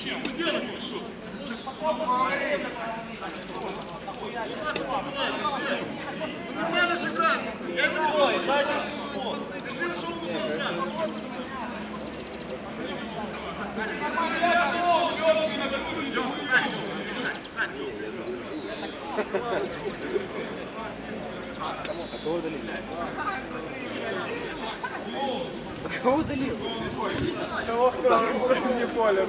Зачем? Вы делаете что? Мы нормально же играем. Я его не бой, дайте шкурку. Ты же видел, что он Кого удалили? Удалил? Того, кто не поле.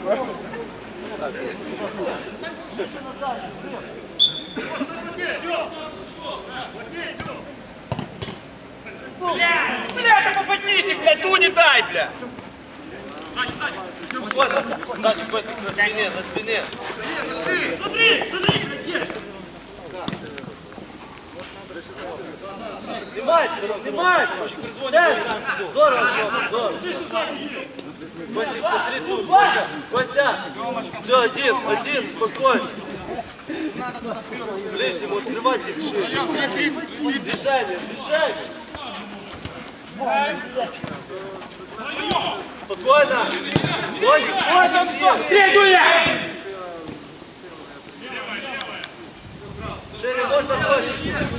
Бля, бля, да блядь, ту не дай, бля. Вот, сзади, Костик, на спине, на спине. Смотри, смотри, где. Снимайте, снимайте. Центр. Здорово, Костик, смотри тут, Костя. Все, один, один, спокойно. Ближнему открывайтесь шире. Движение, движение. Спокойно. Ходим, ходим все. Шире можно ходить.